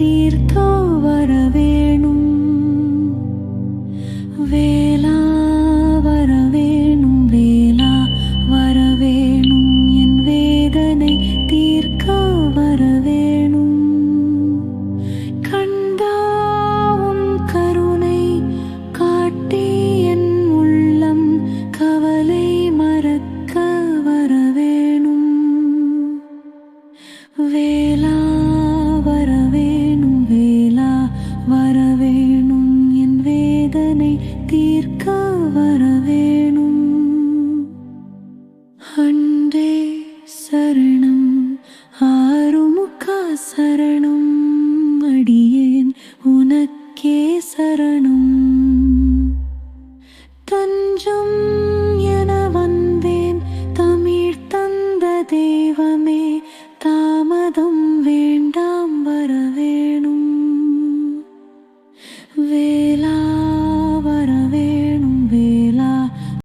தீர்த்தோ வரவே வேணும் என் வேதனை தீர்க்க வர வேணும். அன்றே சரணம் ஆறுமுகா சரணம் அடியேன் உனக்கே சரணம். தஞ்சம் என வந்தேன் தமிழ் தந்த தெய்வமே தாமதம்